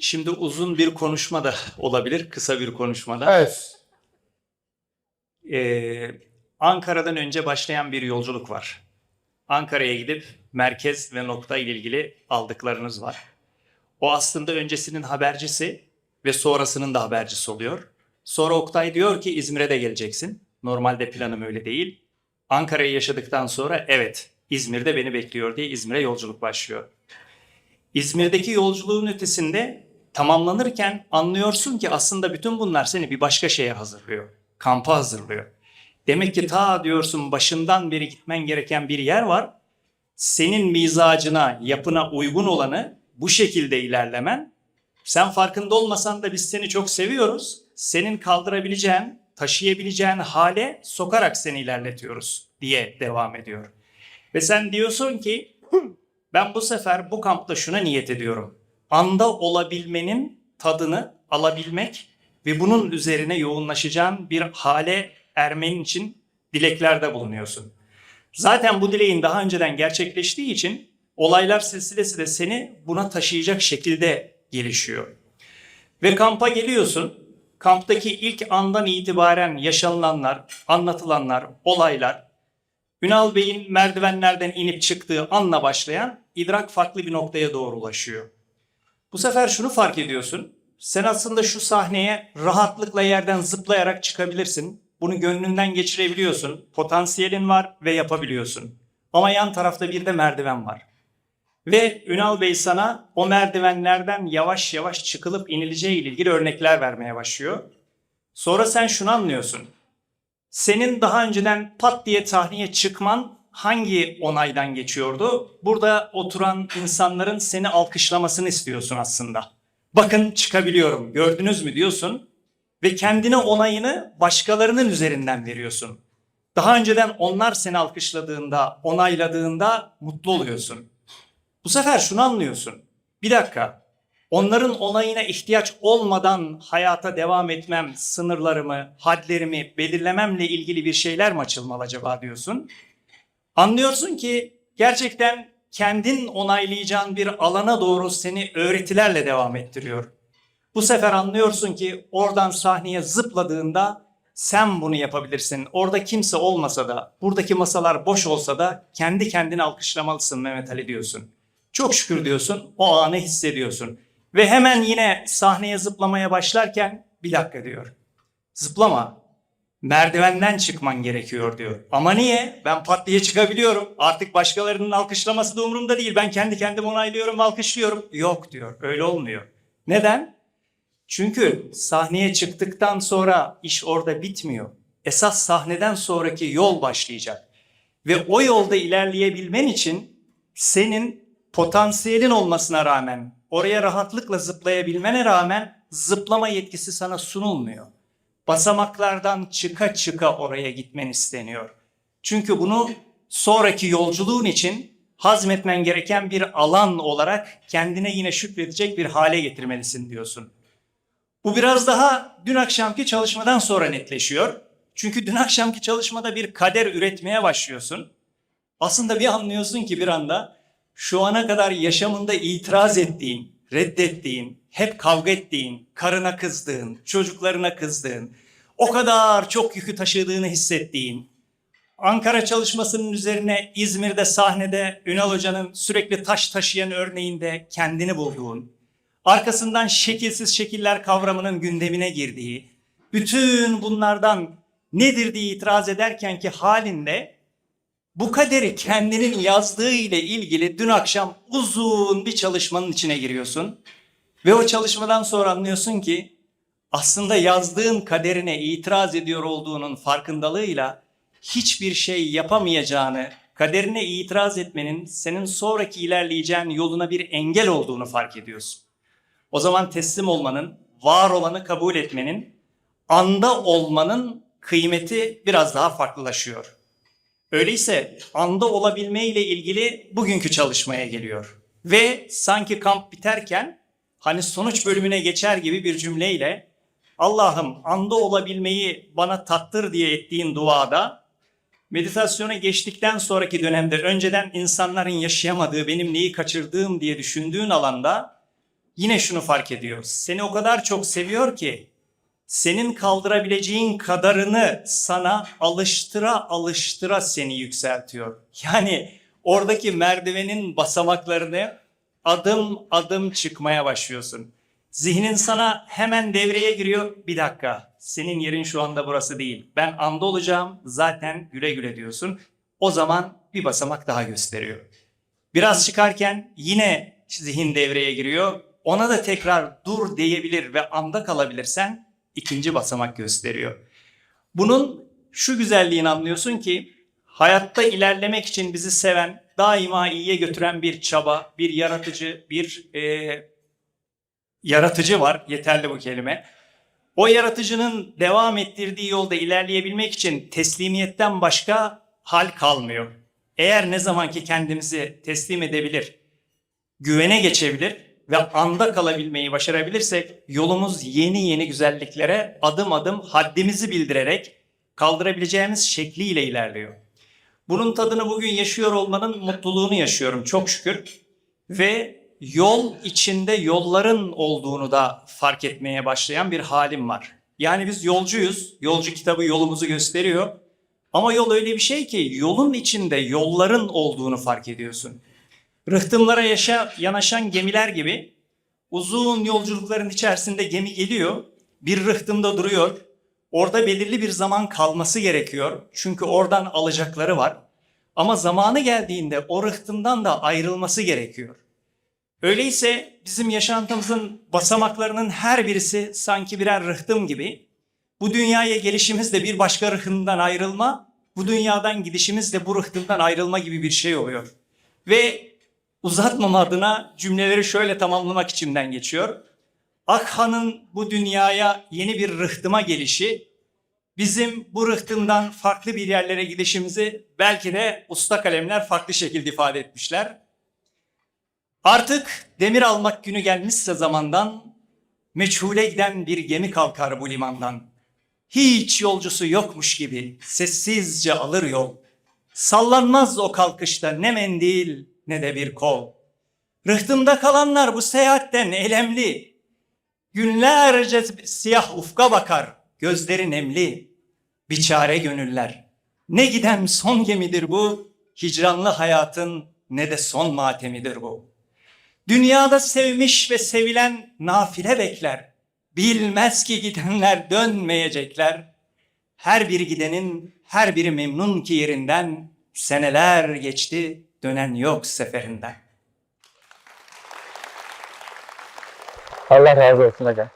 Şimdi uzun bir konuşma da olabilir, kısa bir konuşma da. Evet. Ee, Ankara'dan önce başlayan bir yolculuk var. Ankara'ya gidip merkez ve nokta ile ilgili aldıklarınız var. O aslında öncesinin habercisi ve sonrasının da habercisi oluyor. Sonra Oktay diyor ki İzmir'e de geleceksin. Normalde planım öyle değil. Ankara'yı yaşadıktan sonra evet İzmir'de beni bekliyor diye İzmir'e yolculuk başlıyor. İzmir'deki yolculuğun ötesinde tamamlanırken anlıyorsun ki aslında bütün bunlar seni bir başka şeye hazırlıyor. Kampa hazırlıyor. Demek ki ta diyorsun başından beri gitmen gereken bir yer var. Senin mizacına, yapına uygun olanı bu şekilde ilerlemen. Sen farkında olmasan da biz seni çok seviyoruz. Senin kaldırabileceğin, taşıyabileceğin hale sokarak seni ilerletiyoruz diye devam ediyor. Ve sen diyorsun ki ben bu sefer bu kampta şuna niyet ediyorum. Anda olabilmenin tadını alabilmek ve bunun üzerine yoğunlaşacağın bir hale ermenin için dileklerde bulunuyorsun. Zaten bu dileğin daha önceden gerçekleştiği için olaylar silsilesi de seni buna taşıyacak şekilde gelişiyor. Ve kampa geliyorsun. Kamptaki ilk andan itibaren yaşanılanlar, anlatılanlar, olaylar, Ünal Bey'in merdivenlerden inip çıktığı anla başlayan idrak farklı bir noktaya doğru ulaşıyor. Bu sefer şunu fark ediyorsun. Sen aslında şu sahneye rahatlıkla yerden zıplayarak çıkabilirsin. Bunu gönlünden geçirebiliyorsun. Potansiyelin var ve yapabiliyorsun. Ama yan tarafta bir de merdiven var. Ve Ünal Bey sana o merdivenlerden yavaş yavaş çıkılıp inileceği ile ilgili örnekler vermeye başlıyor. Sonra sen şunu anlıyorsun. Senin daha önceden pat diye sahneye çıkman hangi onaydan geçiyordu? Burada oturan insanların seni alkışlamasını istiyorsun aslında. Bakın çıkabiliyorum gördünüz mü diyorsun ve kendine onayını başkalarının üzerinden veriyorsun. Daha önceden onlar seni alkışladığında, onayladığında mutlu oluyorsun. Bu sefer şunu anlıyorsun. Bir dakika. Onların onayına ihtiyaç olmadan hayata devam etmem, sınırlarımı, hadlerimi belirlememle ilgili bir şeyler mi açılmalı acaba diyorsun. Anlıyorsun ki gerçekten kendin onaylayacağın bir alana doğru seni öğretilerle devam ettiriyor. Bu sefer anlıyorsun ki oradan sahneye zıpladığında sen bunu yapabilirsin. Orada kimse olmasa da, buradaki masalar boş olsa da kendi kendini alkışlamalısın Mehmet Ali diyorsun. Çok şükür diyorsun, o anı hissediyorsun. Ve hemen yine sahneye zıplamaya başlarken bir dakika diyor. Zıplama. Merdivenden çıkman gerekiyor diyor. Ama niye? Ben pat diye çıkabiliyorum. Artık başkalarının alkışlaması da umurumda değil. Ben kendi kendime onaylıyorum, alkışlıyorum. Yok diyor. Öyle olmuyor. Neden? Çünkü sahneye çıktıktan sonra iş orada bitmiyor. Esas sahneden sonraki yol başlayacak. Ve o yolda ilerleyebilmen için senin potansiyelin olmasına rağmen, oraya rahatlıkla zıplayabilmene rağmen zıplama yetkisi sana sunulmuyor. Basamaklardan çıka çıka oraya gitmen isteniyor. Çünkü bunu sonraki yolculuğun için hazmetmen gereken bir alan olarak kendine yine şükredecek bir hale getirmelisin diyorsun. Bu biraz daha dün akşamki çalışmadan sonra netleşiyor. Çünkü dün akşamki çalışmada bir kader üretmeye başlıyorsun. Aslında bir anlıyorsun ki bir anda şu ana kadar yaşamında itiraz ettiğin, reddettiğin, hep kavga ettiğin, karına kızdığın, çocuklarına kızdığın, o kadar çok yükü taşıdığını hissettiğin, Ankara çalışmasının üzerine İzmir'de sahnede Ünal Hoca'nın sürekli taş taşıyan örneğinde kendini bulduğun, arkasından şekilsiz şekiller kavramının gündemine girdiği, bütün bunlardan nedir diye itiraz ederken ki halinde bu kaderi kendinin yazdığı ile ilgili dün akşam uzun bir çalışmanın içine giriyorsun. Ve o çalışmadan sonra anlıyorsun ki aslında yazdığın kaderine itiraz ediyor olduğunun farkındalığıyla hiçbir şey yapamayacağını, kaderine itiraz etmenin senin sonraki ilerleyeceğin yoluna bir engel olduğunu fark ediyorsun. O zaman teslim olmanın, var olanı kabul etmenin, anda olmanın kıymeti biraz daha farklılaşıyor. Öyleyse anda olabilme ile ilgili bugünkü çalışmaya geliyor. Ve sanki kamp biterken hani sonuç bölümüne geçer gibi bir cümleyle Allah'ım anda olabilmeyi bana tattır diye ettiğin duada meditasyona geçtikten sonraki dönemde önceden insanların yaşayamadığı benim neyi kaçırdığım diye düşündüğün alanda yine şunu fark ediyor. Seni o kadar çok seviyor ki senin kaldırabileceğin kadarını sana alıştıra alıştıra seni yükseltiyor. Yani oradaki merdivenin basamaklarını adım adım çıkmaya başlıyorsun. Zihnin sana hemen devreye giriyor. Bir dakika, senin yerin şu anda burası değil. Ben anda olacağım, zaten güle güle diyorsun. O zaman bir basamak daha gösteriyor. Biraz çıkarken yine zihin devreye giriyor. Ona da tekrar dur diyebilir ve anda kalabilirsen ikinci basamak gösteriyor. Bunun şu güzelliğini anlıyorsun ki hayatta ilerlemek için bizi seven, daima iyiye götüren bir çaba, bir yaratıcı, bir e, yaratıcı var. Yeterli bu kelime. O yaratıcının devam ettirdiği yolda ilerleyebilmek için teslimiyetten başka hal kalmıyor. Eğer ne zaman ki kendimizi teslim edebilir, güvene geçebilir ve anda kalabilmeyi başarabilirsek yolumuz yeni yeni güzelliklere adım adım haddimizi bildirerek kaldırabileceğimiz şekliyle ilerliyor. Bunun tadını bugün yaşıyor olmanın mutluluğunu yaşıyorum çok şükür. Ve yol içinde yolların olduğunu da fark etmeye başlayan bir halim var. Yani biz yolcuyuz. Yolcu kitabı yolumuzu gösteriyor. Ama yol öyle bir şey ki yolun içinde yolların olduğunu fark ediyorsun. Rıhtımlara yaşa, yanaşan gemiler gibi uzun yolculukların içerisinde gemi geliyor. Bir rıhtımda duruyor. Orada belirli bir zaman kalması gerekiyor. Çünkü oradan alacakları var. Ama zamanı geldiğinde o rıhtımdan da ayrılması gerekiyor. Öyleyse bizim yaşantımızın basamaklarının her birisi sanki birer rıhtım gibi. Bu dünyaya gelişimiz de bir başka rıhtımdan ayrılma, bu dünyadan gidişimiz de bu rıhtımdan ayrılma gibi bir şey oluyor. Ve uzatmama adına cümleleri şöyle tamamlamak içimden geçiyor. Akhan'ın bu dünyaya yeni bir rıhtıma gelişi, bizim bu rıhtımdan farklı bir yerlere gidişimizi belki de usta kalemler farklı şekilde ifade etmişler. Artık demir almak günü gelmişse zamandan, meçhule giden bir gemi kalkar bu limandan. Hiç yolcusu yokmuş gibi sessizce alır yol. Sallanmaz o kalkışta ne mendil ne de bir kol. Rıhtımda kalanlar bu seyahatten elemli. Günlerce siyah ufka bakar, gözleri nemli. Biçare gönüller. Ne giden son gemidir bu, hicranlı hayatın ne de son matemidir bu. Dünyada sevmiş ve sevilen nafile bekler. Bilmez ki gidenler dönmeyecekler. Her bir gidenin her biri memnun ki yerinden. Seneler geçti dönen yok seferinden. Allah razı olsun hocam.